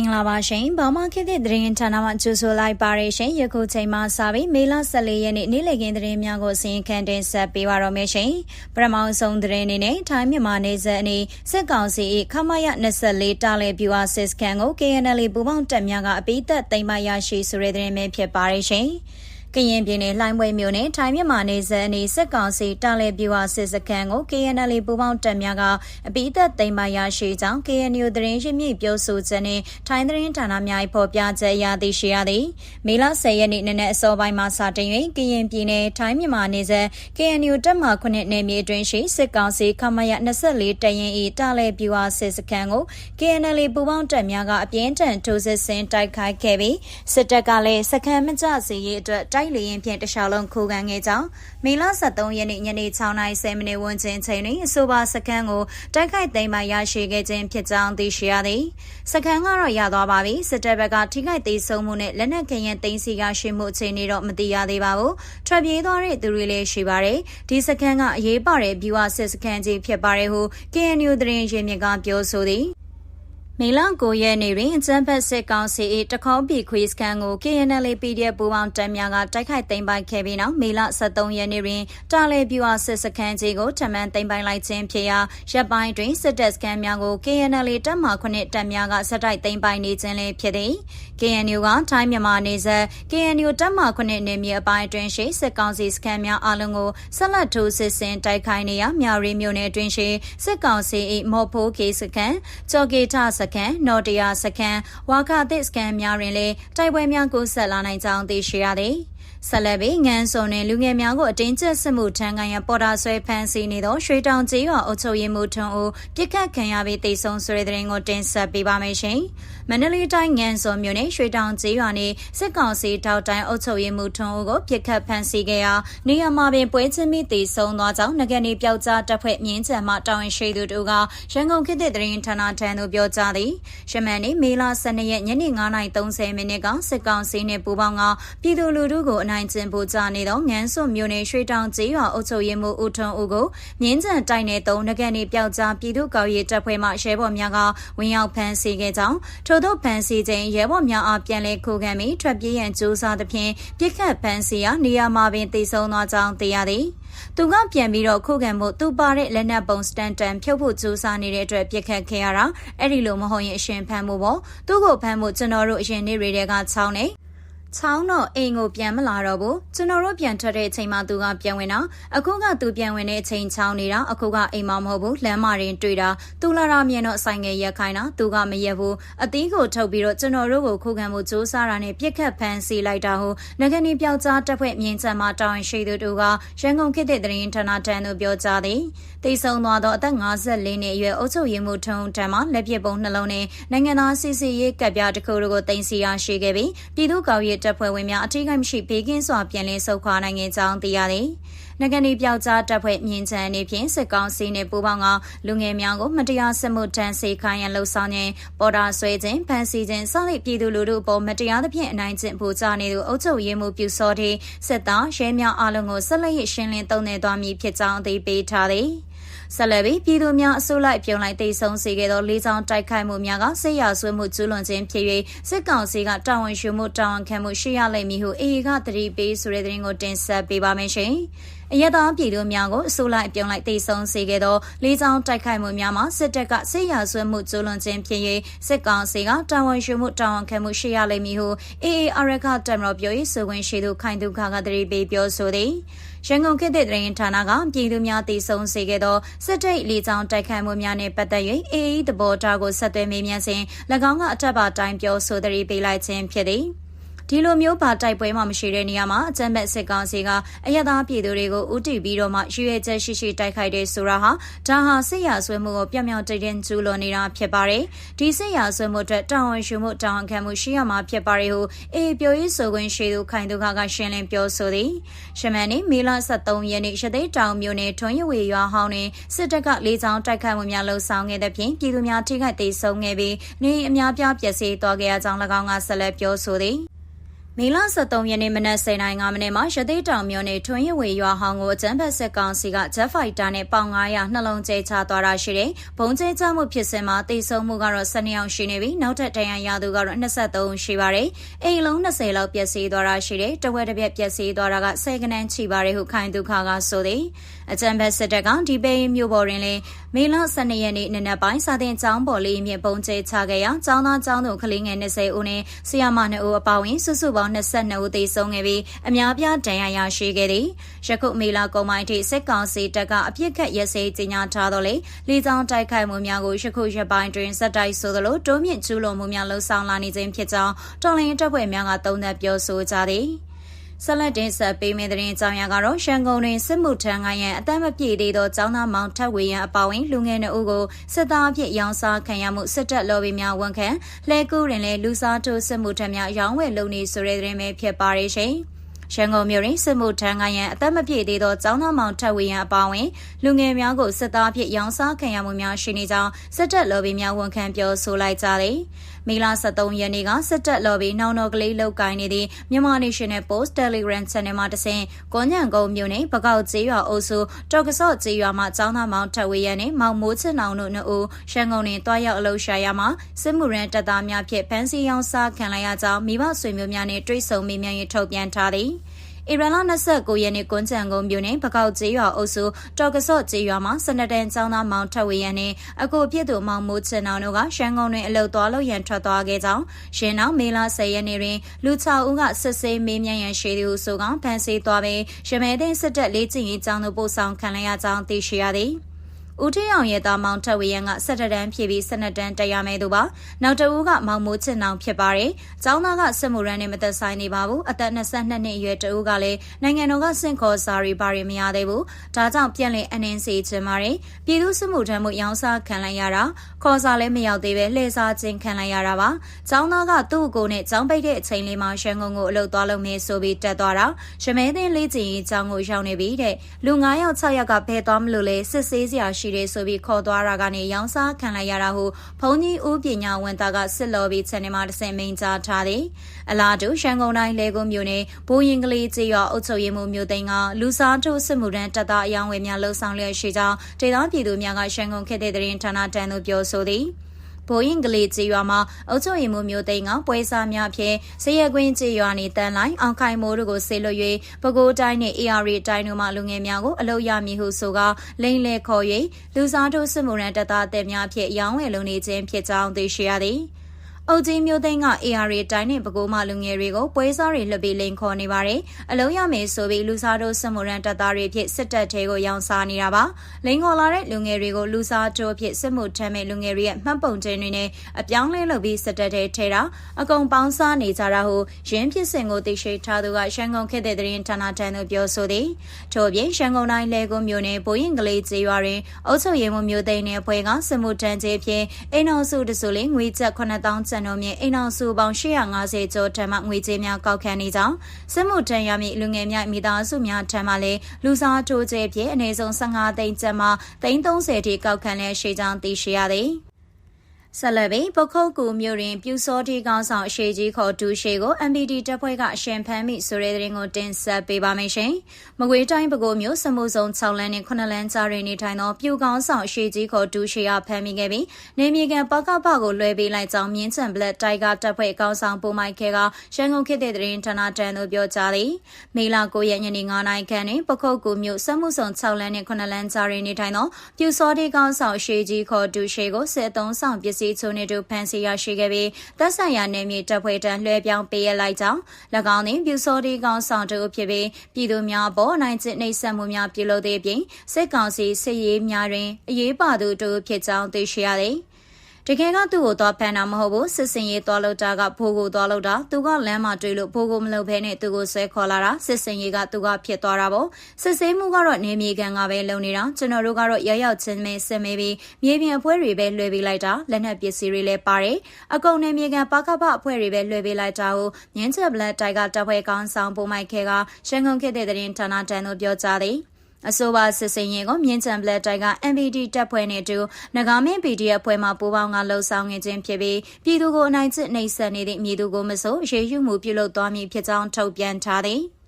င်္ဂလာပါရှင်။ဘာမှခေတ်သစ်သတင်းဌာနမှကြိုဆိုလိုက်ပါရရှင်။ယခုချိန်မှစပြီးမေလ14ရက်နေ့နေ့လည်ခင်းသတင်းများကိုအစီရင်ခံတင်ဆက်ပေးပါတော့မယ်ရှင်။ပထမဆုံးသတင်းအနေနဲ့ထိုင်းမြန်မာနယ်စပ်အနေစစ်ကောင်စီ၏ခမရ24တာလီဗျူဟာစစ်ကန်ကို KNL ပူပေါင်းတပ်များကအပိသက်သိမ်းမရရှိဆိုတဲ့သတင်းပဲဖြစ်ပါရရှင်။ ကရင်ပြည်နယ်လှိုင်းဘွဲမြို့နယ်ထိုင်းမြန်မာနယ်စပ်အနီးစစ်ကောင်စီတာလီပြူဟာစစ်စခန်းကို KNL ပူးပေါင်းတပ်များကအပိသက်သိမ်းမရရှိကြောင်း KNU သတင်းရင်းမြစ်ပြောဆိုချက်နဲ့ထိုင်းသတင်းဌာနများဖော်ပြချက်ရသည်ရှိရသည်မေလ10ရက်နေ့နနက်အစောပိုင်းမှာစတင်၍ကရင်ပြည်နယ်ထိုင်းမြန်မာနယ်စပ် KNU တပ်မ9နယ်မြေအတွင်းရှိစစ်ကောင်စီခမရ24တရင်ဤတာလီပြူဟာစစ်စခန်းကို KNL ပူးပေါင်းတပ်များကအပြင်းထန်ထိုးစစ်ဆင်တိုက်ခိုက်ခဲ့ပြီးစစ်တပ်ကလည်းစခန်းမကျစေရေးအတွက်တိုက်လေရင်ဖြင့်တခြားလုံးခိုးကန်ခဲ့ကြောင်းမေလ23ရက်နေ့ညနေ6:30မိနစ်ဝန်းကျင်ချိန်တွင်အဆိုပါစခန်းကိုတိုက်ခိုက်သိမ်းမှရရှိခဲ့ခြင်းဖြစ်ကြောင်းသိရှိရသည်စခန်းကတော့ရသွားပါပြီစစ်တပ်ဘက်ကထိခိုက်သေးဆုံးမှုနဲ့လက်နက်ကရင်သိမ်းစီကရှိမှုအခြေအနေတော့မသိရသေးပါဘူးထွက်ပြေးသွားတဲ့သူတွေလည်းရှိပါတယ်ဒီစခန်းကအရေးပါတဲ့ viewer စစ်စခန်းကြီးဖြစ်ပါတယ်ဟု KNU သတင်းရင်းမြစ်ကပြောဆိုသည် မေလ9ရက်နေ့တွင်အကြမ်းဖက်စစ်ကောင်စီ၏တခေါပီခွေစကန်ကို KNL PDF ပူးပေါင်းတပ်များကတိုက်ခိုက်သိမ်းပိုက်ခဲ့ပြီးနောက်မေလ23ရက်နေ့တွင်တာလီပြူအားစစ်စခန်းကြီးကိုထပ်မံသိမ်းပိုက်လိုက်ခြင်းဖြစ်ရာရပ်ပိုင်းတွင်စစ်တပ်စခန်းများကို KNL တပ်မှ9တပ်များကဆက်တိုက်သိမ်းပိုက်နေခြင်းလည်းဖြစ်သည် KNU ကထိုင်းမြန်မာနေဆက် KNU တပ်မှ9နေမြေအပိုင်းအတွင်းရှိစစ်ကောင်စီစခန်းများအလုံးကိုဆက်လက်ထိုးစစ်ဆင်တိုက်ခိုက်နေရမြရီမြို့နယ်အတွင်းရှိစစ်ကောင်စီ၏မော်ဖိုးကေစခန်းကြော်ကေထစခန်းနော်တရာစခန်းဝါခသစ်စခန်းများတွင်လည်းတိုက်ပွဲများကိုဆက်လာနိုင်ကြောင်းသိရှိရသည် ဆက်လက်ပြီးငန်းစုံနဲ့လူငယ်များကိုအတင်းကျပ်စစ်မှုထမ်းခံရပေါ်တာဆွဲဖမ်းဆီးနေသောရွှေတောင်ကျေးရွာအုပ်ချုပ်ရေးမှူးထွန်းဦးပြစ်ခတ်ခံရပြီးတိတ်ဆုံးဆိုတဲ့တဲ့ရင်ကိုတင်ဆက်ပေးပါမယ်ရှင်။မန္တလေးတိုင်းငန်းစုံမြို့နယ်ရွှေတောင်ကျေးရွာနေစစ်ကောင်စီတောက်တိုင်းအုပ်ချုပ်ရေးမှူးထွန်းဦးကိုပြစ်ခတ်ဖမ်းဆီးခဲ့ရာနေရာမှာပင်ပွဲချင်းမိတိတ်ဆုံးသွားကြောင်းငကနေပျောက်ကြားတပ်ဖွဲ့မြင်းချံမှတာဝန်ရှိသူတို့ကရန်ကုန်ခေတ်သစ်သတင်းဌာနထံသို့ပြောကြားသည်။ရှမန်နေမေလ12ရက်ညနေ9:30မိနစ်ကစစ်ကောင်စီနှင့်ပူးပေါင်းကပြည်သူလူထုကိုအနိုင်ကျင့်ဖို့ကြနေသောငန်းစွမြို့နယ်ရွှေတောင်ကျေးရွာအုပ်ချုပ်ရေးမှူးဦးထွန်းဦးကိုမြင်းကျန်တိုင်နယ်သုံးငကနေပျောက်ကြားပြည်သူ့ကော်ရေးတပ်ဖွဲ့မှရဲဘော်များကဝင်ရောက်ဖမ်းဆီးခဲ့ကြောင်းထို့သောဖမ်းဆီးခြင်းရဲဘော်များအားပြန်လည်ခိုးခံပြီးထွက်ပြေးရန်ကြိုးစားသဖြင့်ပြစ်ခတ်ဖမ်းဆီးရာနေရာမှာပင်တိတ်ဆုံးသွားကြောင်းသိရသည်သူကပြန်ပြီးတော့ခုခံမှုသူပါတဲ့လက်နက်ပုံစတန်တန်ဖြုတ်ဖို့ကြိုးစားနေတဲ့အတွက်ပြစ်ခတ်ခဲ့ရတာအဲ့ဒီလိုမဟုတ်ရင်အရှင်ဖမ်းမှုပေါ့သူ့ကိုဖမ်းမှုကျွန်တော်တို့အရင်နေ့တွေကချောင်းနေ ချောင်းတော့အိမ်ကိုပြန်မလာတော့ဘူးကျွန်တော်တို့ပြန်ထွက်တဲ့အချိန်မှာသူကပြန်ဝင်တာအခုကသူပြန်ဝင်တဲ့အချိန်ချောင်းနေတာအခုကအိမ်မမဟုတ်ဘူးလမ်းမရင်တွေ့တာသူလာရမြင်တော့ဆိုင်ငယ်ရက်ခိုင်းတာသူကမရက်ဘူးအသီးကိုထုတ်ပြီးတော့ကျွန်တော်တို့ကိုခုခံမှုစူးစမ်းတာနဲ့ပြစ်ခတ်ဖမ်းဆီးလိုက်တာဟုငကနေပြောက်ကြားတပ်ဖွဲ့မြင်းချမ်းမှာတာဝန်ရှိသူတို့ကရန်ကုန်ခေတ်တဲ့သတင်းဌာနတန်းသို့ပြောကြားသည်တိတ်ဆုံးသွားသောအသက်54နှစ်အရွယ်အုပ်ချုပ်ရေးမှူးထုံးတန်းမှာလက်ပစ်ပုံနှလုံးနဲ့နိုင်ငံသားစီစီရေးကပ်ပြားတစ်ခုတို့ကိုတင်စီရရှိခဲ့ပြီးပြည်သူ့ကော်ရေးတပ်ဖွဲ့ဝင်များအထူးကိမရှိဘေးကင်းစွာပြန်လည်ဆုတ်ခွာနိုင်ခဲ့ကြောင်းသိရသည်။နဂနီပြောက်ကြားတပ်ဖွဲ့မြင်းချန်နေဖြင့်စစ်ကောင်စီနှင့်ပူးပေါင်းကလူငယ်များကိုမတရားစစ်မှုထမ်းစေခိုင်းရန်လှုံ့ဆော်ခြင်းပေါ်တာဆွဲခြင်းဖမ်းဆီးခြင်းစသည့်ပြည်သူလူထုအပေါ်မတရားသဖြင့်အနိုင်ကျင့်ဖို့ကြနေသူအုပ်ချုပ်ရေးမှုပြုစောသည့်စစ်သားရဲများအလုံးကိုဆက်လက်ရရှင်းလင်းတုံးနေသွားမည်ဖြစ်ကြောင်းအသိပေးထားသည်။ ဆက်လက်ပြီးပြည်သူများအစိုးလိုက်ပြုံလိုက်တိတ်ဆုံးစေခဲ့သောလေးချောင်းတိုက်ခိုက်မှုများကစစ်ရာဆွေးမှုကျူးလွန်ခြင်းဖြစ်၍စစ်ကောင်စီကတာဝန်ယူမှုတာဝန်ခံမှုရှိရလိမ့်မည်ဟုအေအေကတတိပေးဆိုတဲ့သတင်းကိုတင်ဆက်ပေးပါမယ်ရှင်။ အရသာပြည်သူများကိုအစိုးလိုက်ပြုံလိုက်တိတ်ဆုံးစေခဲ့သောလေးချောင်းတိုက်ခိုက်မှုများမှာစစ်တပ်ကစစ်ရာဆွေးမှုကျူးလွန်ခြင်းဖြစ်၍စစ်ကောင်စီကတာဝန်ယူမှုတာဝန်ခံမှုရှိရလိမ့်မည်ဟုအေအေအရကတမတော်ပြောရေးဆိုခွင့်ရှိသူခိုင်သူခါကတတိပေးပြောဆိုသည်။ရန်ကုန်ခေတ်သစ်သတင်းဌာနကပြည်သူများတည်ဆုံစေခဲ့သောစစ်တိတ်လေကြောင်းတိုက်ခိုက်မှုများနှင့်ပတ်သက်၍အေအေသဘောထားကိုဆက်သွယ်မေးမြန်းစဉ်၎င်းကအထက်ပါတိုင်းပြောဆိုသတိပေးလိုက်ခြင်းဖြစ်သည်။ ဒီလိုမျိုးပါတိုက်ပွဲမှမရှိတဲ့နေရာမှာအကြမ်းဖက်စစ်ကောင်စီကအရသာပြည်သူတွေကိုဥတီပြီးတော့မှရွေချက်ရှိရှိတိုက်ခိုက်တဲ့ဆိုတာဟာဒါဟာစစ်ရာဆွဲမှုကိုပြောင်ပြောင်တိတ်တင်ကျူးလွန်နေတာဖြစ်ပါတယ်ဒီစစ်ရာဆွဲမှုအတွက်တာဝန်ယူမှုတာဝန်ခံမှုရှိရမှာဖြစ်ပါတယ်ဟုအေပြိုရေးဆိုခွင့်ရှိသူခိုင်သူခကရှင်းလင်းပြောဆိုသည်ရှမန်နေမေလ23ရက်နေ့ရသိတောင်မြို့နယ်ထွန်းရွေရွာဟောင်းတွင်စစ်တပ်ကလေးချောင်းတိုက်ခိုက်မှုများလှုံ့ဆော်ခဲ့တဲ့ဖြင့်ပြည်သူများထိခိုက်ဒေဆုံးခဲ့ပြီးနေအများပြားပျက်စီးသွားခဲ့ရကြောင်း၎င်းကဆက်လက်ပြောဆိုသည် မေလ23ရက်နေ့မနက်09:05မိနစ်မှာရသေးတောင်မြို့နယ်ထွန်းရဝေရွာဟောင်းကိုအကြမ်းဖက်စစ်ကောင်စီကဂျက်ဖိုက်တာနဲ့ပေါင်900နှလုံးကျဲချသွားတာရှိတယ်။ဘုံကျဲချမှုဖြစ်စဉ်မှာတိစုံမှုကတော့12ယောက်ရှိနေပြီးနောက်ထပ်တရန်ရသူကတော့23ရှိပါတယ်။အိမ်လုံး20လောက်ပျက်စီးသွားတာရှိတယ်။တဝက်တစ်ပြက်ပျက်စီးသွားတာက10ကနန်းချီပါတယ်ဟုခိုင်ဒုက္ခကဆိုသည်။ အကြမ်းဖက်စစ်တပ်ကဒီပိမြို့ပေါ်တွင်လည်းမေလ12ရက်နေ့နနက်ပိုင်းစာတင်ကျောင်းပေါ်လေးမြင့်ဘုံကျဲချခဲ့ရာကျောင်းသားကျောင်းသူကလေးငယ်20ဦးနဲ့ဆရာမ2ဦးအပါအဝင်စုစုပေါင်း22ဦးသေဆုံးခဲ့ပြီးအများပြားဒဏ်ရာရရှိခဲ့သည်။ယခုမေလကုန်ပိုင်းထိစစ်ကောင်စီတပ်ကအပြစ်ခတ်ရစေကြီးညာထားတော့လေလေကြောင်းတိုက်ခိုက်မှုများကိုယခုရပိုင်းတွင်စက်တိုက်ဆိုသလိုတိုးမြင့်ကျူးလွန်မှုများလှုံ့ဆော်လာနေခြင်းဖြစ်ကြောင်းတော်လှန်ရေးတပ်ဖွဲ့များကသုံးသပ်ပြောဆိုကြသည်။ ဆက်လက်တင်ဆက်ပေးမယ့်သတင်းကြောင်းရကတော့ရှန်ကုန်တွင်စစ်မှုထမ်းခိုင်းရန်အသက်မပြည့်သေးသောចောင်းသားမောင်ထက်ဝေရန်အပါဝင်လူငယ်နှုတ်ကိုစစ်သားအဖြစ်ရောင်းစားခံရမှုစစ်တပ်လော်ဘီများဝန်ခံလှဲကူးတွင်လည်းလူစားထိုးစစ်မှုထမ်းများရောင်းဝယ်လုပ်နေဆိုတဲ့သတင်းပဲဖြစ်ပါရဲ့ရှင်။ ရန်ကုန်မြို့တွင်စစ်မှုထမ်းကရန်အသက်မပြည့်သေးသောចောင်းသားမောင်ထက်ဝေရန်အပါအဝင်လူငယ်များကိုစစ်သားဖြစ်ရောင်းစားခံရမှုများရှိနေကြောင်းစစ်တပ်လော်ဘီများဝန်ခံပြောဆိုလိုက်ကြသည်။မေလ23ရက်နေ့ကစစ်တပ်လော်ဘီနောင်တော်ကလေးလောက်ကိုင်းနေသည့်မြန်မာ National Post Telegram Channel မှာတဆင့်ကွန်ညံကုန်းမြို့နယ်ပကောက်ကျေးရွာအုပ်စုတော်ကစော့ကျေးရွာမှာចောင်းသားမောင်ထက်ဝေရန်နဲ့မောင်မိုးချစ်နောင်တို့နှစ်ဦးရန်ကုန်တွင်တွားရောက်အလုပ်ရှာရမှာစစ်မှုရန်တပ်သားများဖြင့်ဖမ်းဆီးရောင်းစားခံလိုက်ရကြောင်းမိဘဆွေမျိုးများနှင့်တွေ့ဆုံမေးမြန်းရေးထုတ်ပြန်ထားသည်။ ဧပြီလ29ရက်နေ့ကွန်းချံကုန်းမြို့နယ်ပကောက်ကျေးရွာအုပ်စုတော်ကစော့ကျေးရွာမှာစနတန်ကျောင်းသားမောင်ထက်ဝေရန်နဲ့အကိုဖြစ်သူမောင်မိုးချင်အောင်တို့ကရှမ်းကုန်းတွင်အလုတ်သွားလို့ရန်ထွက်သွားခဲ့ကြောင်းရှင်းနောက်မေလ10ရက်နေ့တွင်လူ6ဦးကစစ်ဆေးမေးမြန်းရန်ရှိသူဆိုကဖမ်းဆီးသွားပြီးရမဲသိန်းစစ်တပ်လေးကျင်ရေးကျောင်းသို့ပို့ဆောင်ခံရကြောင်းသိရှိရသည်။ ဦးထင်းအောင်ရဲ့သားမောင်ထက်ဝေရန်က17တန်းဖြည့်ပြီး12တန်းတက်ရမယ်သူပါနောက်တဦးကမောင်မိုးချစ်နောင်ဖြစ်ပါတယ်။ကျောင်းသားကစစ်မှုရန်နဲ့မသက်ဆိုင်နေပါဘူး။အသက်22နှစ်အရွယ်တဦးကလည်းနိုင်ငံတော်ကစင့်ခေါ်စာရီပါရီမရသေးဘူး။ဒါကြောင့်ပြန်လည်အနှင်းစေချင်ပါတယ်။ပြည်သူစစ်မှုထမ်းမှုရောင်းစားခံလိုက်ရတာခေါ်စာလည်းမရောက်သေးပဲလှည့်စားခြင်းခံလိုက်ရတာပါ။ကျောင်းသားကသူ့ကိုနဲ့ကျောင်းပိတ်တဲ့အချိန်လေးမှာရှန်ကုန်ကိုအလုပ်သွားလုပ်မယ်ဆိုပြီးတက်သွားတာ။ရမဲသိန်းလေးချင်ကြီးကျောင်းကိုရောက်နေပြီတဲ့။လူ9ယောက်6ယောက်ကဘယ်သွားမလို့လဲစစ်ဆေးစရာရှိတယ်ဆိုပြီးခေါ်သွားတာကနေရောင်းစားခံလိုက်ရတာဟုဘုံကြီးဦးပညာဝန်သားကစစ်လော်ဘီချက်နေမှာတဆင်မိန်ကြားထားသည်အလားတူရန်ကုန်တိုင်းလေကုန်းမြို့နယ်ဘိုးရင်ကလေးကျေးရွာအုပ်ချုပ်ရေးမှူးမြို့သိန်းကလူစားထိုးစစ်မှုတန်းတပ်သားအယောင်ဝယ်များလှုပ်ဆောင်လျက်ရှိကြောင်းဒေသပြည်သူများကရန်ကုန်ခေတ်တဲ့သတင်းဌာနတန်သို့ပြောဆိုသည် ဘိုးရင်ကလေးကျေးရွာမှာအုပ်ချုပ်ရေးမှူးမျိုးသိန်းကပွဲစားများဖြင့်စရကွင်းကျေးရွာနေတန်းလိုက်အောင်ခိုင်မိုးတို့ကိုဆေလွတ်၍ပဲခူးတိုင်းနှင့် AR တိုင်းတို့မှလူငယ်များကိုအလုပ်ရမည်ဟုဆိုကလိမ့်လေခေါ်၍လူစားတို့စစ်မှုရန်တပ်သားအသက်များဖြင့်ရောင်းဝယ်လုံနေခြင်းဖြစ်ကြောင်းသိရှိရသည်။ အုတ်ကြီးမျိုးသိန်းက AR တိုင်းနဲ့ပဲခူးမှလူငယ်တွေကိုပွဲစားတွေလှုပ်ပြီးလိန်ခေါ်နေပါတယ်။အလုံးရမယ်ဆိုပြီးလူစားတို့စမုရန်တပ်သားတွေဖြစ်စစ်တပ်ထဲကိုရောင်းစားနေတာပါ။လိန်ခေါ်လာတဲ့လူငယ်တွေကိုလူစားတို့ဖြစ်စစ်မှုထမ်းမဲ့လူငယ်တွေရဲ့မှတ်ပုံတင်တွေနဲ့အပြောင်းလဲလုပ်ပြီးစစ်တပ်ထဲထဲတာအကုန်ပေါင်းစားနေကြတာဟုရင်းဖြစ်စဉ်ကိုသိရှိထားသူကရှန်ကုန်ခေတ်တဲ့သတင်းဌာနတန်းသို့ပြောဆိုသည်။ထို့ပြင်ရှန်ကုန်တိုင်းလေကုန်းမြို့နယ်ဘိုးရင်ကလေးကျေးရွာတွင်အုပ်ချုပ်ရေးမှူးမျိုးသိန်းနဲ့အဖွဲ့ကစစ်မှုထမ်းခြင်းဖြင့်အိမ်တော်စုတစုလေးငွေကျပ်9000ကျပ်တို့မြင့်အိမ်အောင်စုပေါင်း850ကျော်ထံမှငွေကြေးများကောက်ခံနေကြောင်းစစ်မှုထမ်းရမည့်လူငယ်များမိသားစုများထံမှလည်းလူစားထိုးကျဲဖြင့်အနည်းဆုံး15သိန်းကျပ်မှ330ထိကောက်ခံလျက်ရှိကြောင်းသိရှိရသည်။ ဆက်လက်ပြီးပခုတ်ကူမြို့တွင်ပြူစောတိကောင်းဆောင်အရှိကြီးခေါ်ဒူရှေကို MPD တပ်ဖွဲ့ကအရှင်ဖမ်းမိဆိုတဲ့သတင်းကိုတင်ဆက်ပေးပါမယ်ရှင်။မကွေးတိုင်းပဲခူးမြို့စမှုစုံ6လမ်းနဲ့9လမ်းကြားတွင်နေထိုင်သောပြူကောင်းဆောင်အရှိကြီးခေါ်ဒူရှေကဖမ်းမိခဲ့ပြီးနေမြေကန်ပကပကိုလွှဲပေးလိုက်ကြောင်းမြင်းချံဘလက်တိုက်ကတပ်ဖွဲ့ကောင်းဆောင်ပိုမိုက်ခဲကရန်ကုန်ခေတ်တဲ့သတင်းဌာနတန်းသို့ပြောကြားသည်။မေလ9ရက်ညနေ9နာရီခန့်တွင်ပခုတ်ကူမြို့စမှုစုံ6လမ်းနဲ့9လမ်းကြားတွင်နေထိုင်သောပြူစောတိကောင်းဆောင်အရှိကြီးခေါ်ဒူရှေကိုစစ်သုံးဆောင်ပစ္စည်းစီချိုနေတို့ဖမ်းဆီးရရှိခဲ့ပြီးတပ်ဆိုင်ရာနယ်မြေတပ်ဖွဲ့တန်းလွှဲပြောင်းပေးရလိုက်ကြောင်း၎င်းသည်ပြူစောဒီကောင်ဆောင်တို့ဖြစ်ပြီးပြည်သူများပေါ်နိုင်ကျင့်နှိပ်စက်မှုများပြုလုပ်သေးပြီးစစ်ကောင်စီစစ်ရေးများတွင်အရေးပါသူတို့ဖြစ်ကြောင်းသိရှိရသည် တကယ်ကသူ့ကိုတော့ဖန်တာမဟုတ်ဘူးစစ်စင်ရေးသွားလို့တာကဖိုးကိုသွားလို့တာသူကလမ်းမှာတွေ့လို့ဖိုးကိုမလုပ်ဘဲနဲ့သူကိုဆွဲခေါ်လာတာစစ်စင်ရေးကသူကဖြစ်သွားတာပေါ့စစ်ဆေးမှုကတော့နေမြေကန်ကပဲလုံနေတာကျွန်တော်တို့ကတော့ရရောက်ချင်းမဲစစ်မဲပြီးမြေပြင်အဖွဲ့တွေပဲလွှဲပေးလိုက်တာလက်နက်ပစ္စည်းတွေလည်းပါတယ်အကုန်နေမြေကန်ပါကပအဖွဲ့တွေပဲလွှဲပေးလိုက်တာကိုညင်းချက်ဘလက်တိုက်ကတပ်ဖွဲ့ကောင်းဆောင်ပုံမိုက်ခဲကရှန်ကုန်ခေတ်တဲ့တဲ့ဌာနတန်တို့ပြောကြားသည် အဆိုပါစစ်စင်ရင်ကိုမြင်းချံပလက်တိုက်က MPD တပ်ဖွဲ့နဲ့အတူနဂါမင်း PDF ဖွဲ့မှပူးပေါင်းကလှုပ်ဆောင်ငင်ခြင်းဖြစ်ပြီးပြည်သူကိုအနိုင်ကျင့်နှိပ်စက်နေသည့်မြေသူကိုမဆိုရေးယူမှုပြုလုပ်သွားမည်ဖြစ်ကြောင်းထုတ်ပြန်ထားသည်။